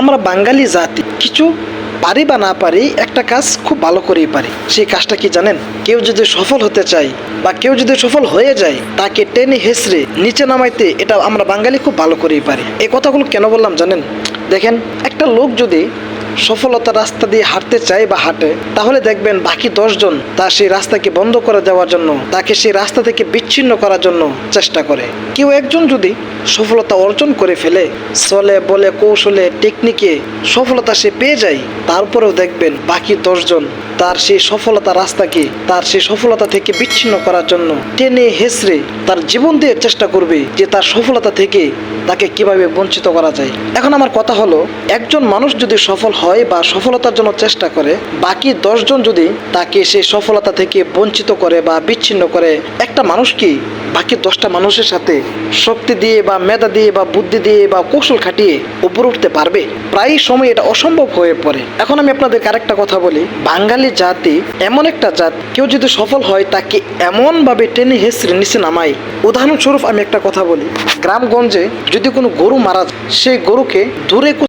আমরা বাঙালি জাতি, কিছু পারি বা না পারি, একটা কাজ খুব ভালো করেই পারি। সেই কাজটা কি জানেন? কেউ যদি সফল হতে চায় বা কেউ যদি সফল হয়ে যায়, তাকে টেনে হেসড়ে নিচে নামাইতে এটা আমরা বাঙালি খুব ভালো করেই পারি। এই কথাগুলো কেন বললাম জানেন? দেখেন, একটা লোক যদি সফলতার রাস্তা দিয়ে হাঁটতে চায় বা হাঁটে, তাহলে দেখবেন বাকি দশজন তার সেই রাস্তাকে বন্ধ করে দেওয়ার জন্য, তাকে সেই রাস্তা থেকে বিচ্ছিন্ন করার জন্য চেষ্টা করে। কেউ একজন যদি সফলতা অর্জন করে ফেলে, চলে, বলে, কৌশলে টেকনিকে সফলতা সে পেয়ে যায়, তারপরেও দেখবেন বাকি দশজন তার সেই সফলতা রাস্তাকে তার সেই সফলতা থেকে বিচ্ছিন্ন করার জন্য টেনে হেসড়ে তার জীবন দিয়ে চেষ্টা করবে যে তার সফলতা থেকে তাকে কীভাবে বঞ্চিত করা যায়। এখন আমার কথা হলো, একজন মানুষ যদি সফল হয় বা সফলতার জন্য চেষ্টা করে, বাকি দশজন যদি তাকে সেই সফলতা থেকে বঞ্চিত করে বা বিচ্ছিন্ন করে, একটা মানুষ কি বাকি দশটা মানুষের সাথে শক্তি দিয়ে বা মেধা দিয়ে বা বুদ্ধি দিয়ে বা কৌশল খাটিয়ে উপরে উঠতে পারবে? প্রায় সময় এটা অসম্ভব হয়ে পড়ে। এখন আমি আপনাদেরকে আরেকটা কথা বলি। বাঙালি জাতি, এমন একটা জাত, কেউ যদি সফল হয় তাকে এমনভাবে টেনে হেসড়ে নিচে নামায়। উদাহরণস্বরূপ আমি একটা কথা বলি। গ্রামগঞ্জে যদি কোনো গরু মারা যায়, সেই গরুকে দূরে